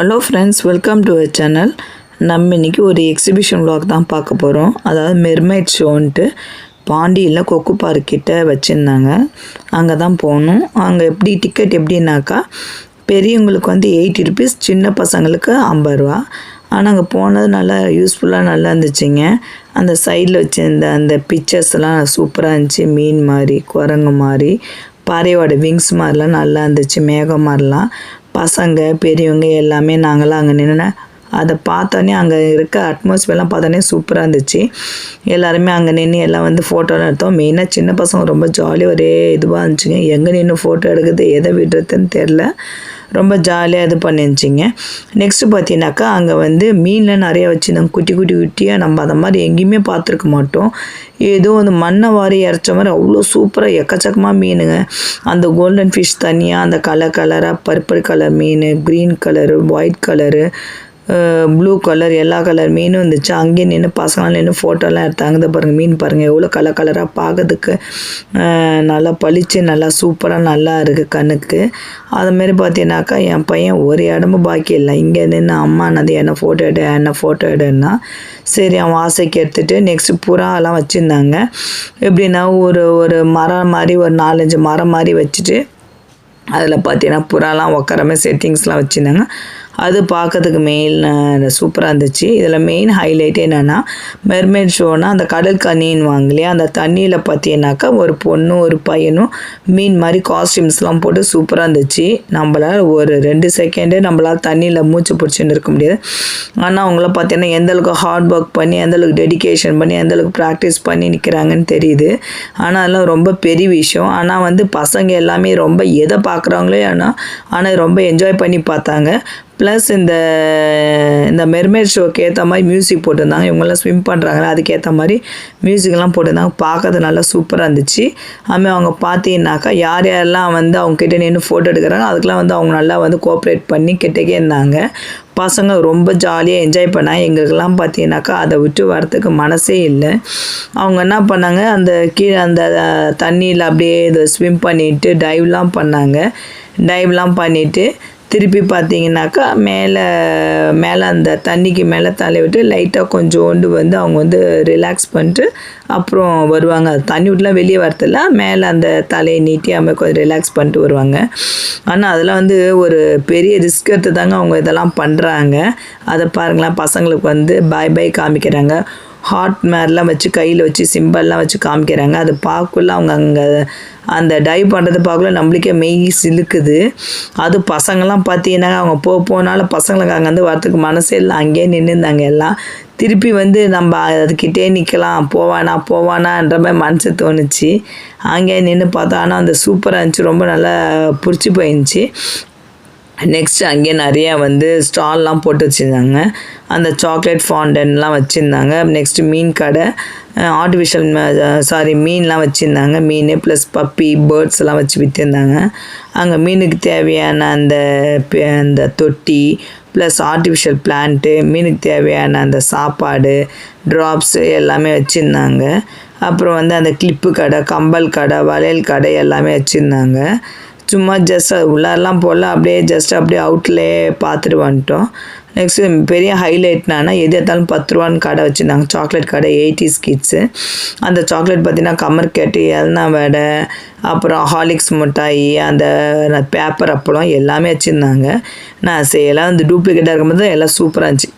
Hello friends welcome to our channel நம்ம இன்றைக்கி ஒரு எக்ஸிபிஷன் விளாக் தான் பார்க்க போகிறோம் அதாவது மெர்மைட் ஷோன்ட்டு பாண்டியில் கொக்கு பார்க்கிட்ட வச்சுருந்தாங்க. அங்கே தான் போகணும் அங்கே எப்படி டிக்கெட் எப்படின்னாக்கா பெரியவங்களுக்கு வந்து எயிட்டி ருபீஸ் சின்ன பசங்களுக்கு ஐம்பது ரூபா. ஆனால் அங்கே போனது நல்லா யூஸ்ஃபுல்லாக நல்லா இருந்துச்சுங்க. அந்த சைடில் வச்சுருந்த அந்த பிக்சர்ஸ்லாம் சூப்பராக இருந்துச்சு. மீன் மாதிரி குரங்கு மாதிரி பறையோட விங்ஸ் மாதிரிலாம் நல்லா இருந்துச்சு. மேகம் மாதிரிலாம் பசங்க பெரியவங்க எல்லாமே நாங்களாம் அங்கே நின்று அதை பார்த்தோன்னே அங்கே இருக்க அட்மாஸ்ஃபியர்லாம் பார்த்தோன்னே சூப்பராக இருந்துச்சு. எல்லாருமே அங்கே நின்று எல்லாம் வந்து ஃபோட்டோலாம் எடுத்தோம். மெயினாக சின்ன பசங்க ரொம்ப ஜாலியாக ஒரே இதுவாக இருந்துச்சுங்க. எங்கே நின்று ஃபோட்டோ எடுக்குது எதை விடுறதுன்னு தெரில ரொம்ப ஜாலியாக இது பண்ணிருந்துச்சிங்க. நெக்ஸ்ட்டு பார்த்தீங்கன்னாக்கா அங்கே வந்து மீன்லாம் நிறையா வச்சுருந்தாங்க. குட்டி குட்டி குட்டியாக நம்ம அதை மாதிரி எங்கேயுமே பார்த்துருக்க மாட்டோம். ஏதோ அந்த மண்ணை வாரி இறச்ச மாதிரி அவ்வளோ சூப்பராக எக்கச்சக்கமாக மீனுங்க. அந்த கோல்டன் ஃபிஷ் தனியாக அந்த கலர் கலராக பர்பிள் கலர் மீன் green colour white colour blue colour எல்லா கலர் மீனும் இருந்துச்சு அங்கேயே நின்று பசங்களாம் நின்று ஃபோட்டோலாம் எடுத்தாங்க. இதை பாருங்கள் மீன் பாருங்கள் எவ்வளோ கலர் கலராக பார்க்கறதுக்கு. நல்லா பளிச்சு நல்லா சூப்பராக நல்லா இருக்குது கண்ணுக்கு. அதுமாரி பார்த்தீங்கன்னாக்கா என் பையன் ஒரு இடமும் பாக்கி இல்லை. இங்கே நின்று அம்மா நதி என்ன ஃபோட்டோ எடு என்ன ஃபோட்டோ எடுன்னா சரி அவன் ஆசைக்கு எடுத்துகிட்டு நெக்ஸ்ட்டு புறாலாம் வச்சுருந்தாங்க. எப்படின்னா ஒரு ஒரு மரம் மாதிரி ஒரு நாலஞ்சு மரம் மாதிரி வச்சுட்டு அதில் பார்த்தீங்கன்னா புறாலாம் உட்கார மாதிரி செட்டிங்ஸ்லாம் வச்சுருந்தாங்க. அது பார்க்கறதுக்கு மெயின் சூப்பராக இருந்துச்சு. இதில் மெயின் ஹைலைட் என்னென்னா மெர்மேட் ஷோனா அந்த கடல் கண்ணின்னு வாங்க இல்லையா? அந்த தண்ணியில் பார்த்தீங்கன்னாக்கா ஒரு பொண்ணும் ஒரு பையனும் மீன் மாதிரி காஸ்டியூம்ஸ்லாம் போட்டு சூப்பராக இருந்துச்சு. நம்மளால் ஒரு ரெண்டு செகண்டே நம்மளால் தண்ணியில் மூச்சு பிடிச்சின்னு இருக்க முடியாது. ஆனால் அவங்கள பார்த்தீங்கன்னா எந்த அளவுக்கு ஹார்ட் ஒர்க் பண்ணி எந்த அளவுக்கு டெடிகேஷன் பண்ணி எந்தளவுக்கு ப்ராக்டிஸ் பண்ணி நிற்கிறாங்கன்னு தெரியுது. ஆனால் அதெல்லாம் ரொம்ப பெரிய விஷயம். ஆனால் வந்து பசங்க எல்லாமே ரொம்ப எதை பார்க்குறாங்களோ ஆனால் ஆனால் ரொம்ப என்ஜாய் பண்ணி பார்த்தாங்க. ப்ளஸ் இந்த இந்த மெர்மேட் ஷோக்கு ஏற்ற மாதிரி மியூசிக் போட்டிருந்தாங்க. இவங்கெல்லாம் ஸ்விம் பண்ணுறாங்களே அதுக்கேற்ற மாதிரி மியூசிக்லாம் போட்டிருந்தாங்க. பார்க்கறது நல்லா சூப்பராக இருந்துச்சு. அதுமாதிரி அவங்க பார்த்தீங்கன்னாக்கா யார் யாரெல்லாம் வந்து அவங்க கிட்டே நின்று ஃபோட்டோ எடுக்கிறாங்க அதுக்கெலாம் வந்து அவங்க நல்லா வந்து கோஆப்ரேட் பண்ணி கிட்டக்கே இருந்தாங்க. பசங்க ரொம்ப ஜாலியாக என்ஜாய் பண்ணாங்க. எங்களுக்கெல்லாம் பார்த்தீங்கன்னாக்கா அதை விட்டு வரத்துக்கு மனசே இல்லை. அவங்க என்ன பண்ணாங்க அந்த கீழே அந்த தண்ணியில் அப்படியே இதை ஸ்விம் பண்ணிவிட்டு டைவ்லாம் பண்ணாங்க. டைவ்லாம் பண்ணிவிட்டு திருப்பி பார்த்தீங்கன்னாக்கா மேலே மேலே அந்த தண்ணிக்கு மேலே தலை விட்டு லைட்டாக கொஞ்சோண்டு வந்து அவங்க வந்து ரிலாக்ஸ் பண்ணிட்டு அப்புறம் வருவாங்க. அது தண்ணி விட்டுலாம் வெளியே வரதில்ல. மேலே அந்த தலையை நீட்டி அவங்க கொஞ்சம் ரிலாக்ஸ் பண்ணிட்டு வருவாங்க. ஆனால் அதெல்லாம் வந்து ஒரு பெரிய ரிஸ்க் எடுத்து தாங்க அவங்க இதெல்லாம் பண்ணுறாங்க அதை பாருங்களேன் பசங்களுக்கு வந்து பாய் பாய் காமிக்கிறாங்க. ஹார்ட் மாதிரிலாம் வச்சு கையில் வச்சு சிம்பல்லாம் வச்சு காமிக்கிறாங்க. அது பார்க்கல அவங்க அங்கே அந்த டைவ் பண்ணுறது பார்க்கல நம்மளுக்கே மெய் சிலுக்குது. அது பசங்கள்லாம் பார்த்தீங்கன்னா அவங்க போ போனாலும் பசங்களுக்கு அங்கேருந்து வரத்துக்கு மனசே இல்லை. அங்கேயே நின்றுந்தாங்க எல்லாம். திருப்பி வந்து நம்ம அதுக்கிட்டே நிற்கலாம். போவானா போவானான்ற மாதிரி மனசு தோணுச்சு. அங்கேயே நின்று பார்த்தா ஆனால் அந்த சூப்பராக இருந்துச்சு. ரொம்ப நல்லா பிடிச்சி போயிருந்துச்சி நெக்ஸ்ட் அங்கே நிறையா வந்து ஸ்டால்லாம் போட்டு வச்சுருந்தாங்க. அந்த சாக்லேட் ஃபாண்டன்லாம் வச்சுருந்தாங்க. நெக்ஸ்ட்டு மீன் கடை ஆர்டிஃபிஷியல் சாரி மீன்லாம் வச்சுருந்தாங்க. மீன் ப்ளஸ் பப்பி பேர்ட்ஸ் எல்லாம் வச்சு விற்றுருந்தாங்க அங்கே மீனுக்கு தேவையான அந்த அந்த தொட்டி ப்ளஸ் ஆர்டிஃபிஷியல் பிளான்ட்டு மீனுக்கு தேவையான அந்த சாப்பாடு ட்ராப்ஸு எல்லாமே வச்சுருந்தாங்க. அப்புறம் வந்து அந்த கிளிப்பு கடை கம்பல் கடை வளையல் கடை எல்லாமே வச்சுருந்தாங்க. சும்மா ஜஸ்ட் உள்ளாரெலாம் போடல அப்படியே ஜஸ்ட் அப்படியே அவுட்லேயே பார்த்துட்டு வந்துட்டோம். நெக்ஸ்ட்டு பெரிய ஹைலைட்னா எது எடுத்தாலும் பத்து ரூபான்னு கடை வச்சுருந்தாங்க. சாக்லேட் கடை எயிட்டிஸ் கிட்ஸு அந்த சாக்லேட் பார்த்தீங்கன்னா கமர்கேட்டு எல்னா வடை அப்புறம் ஹாலிக்ஸ் மிட்டாய் அந்த பேப்பர் அப்பளம் எல்லாமே வச்சுருந்தாங்க. நான் சரி எல்லாம் வந்து டூப்ளிகேட்டாக இருக்கும்போது எல்லாம் சூப்பராக இருந்துச்சு.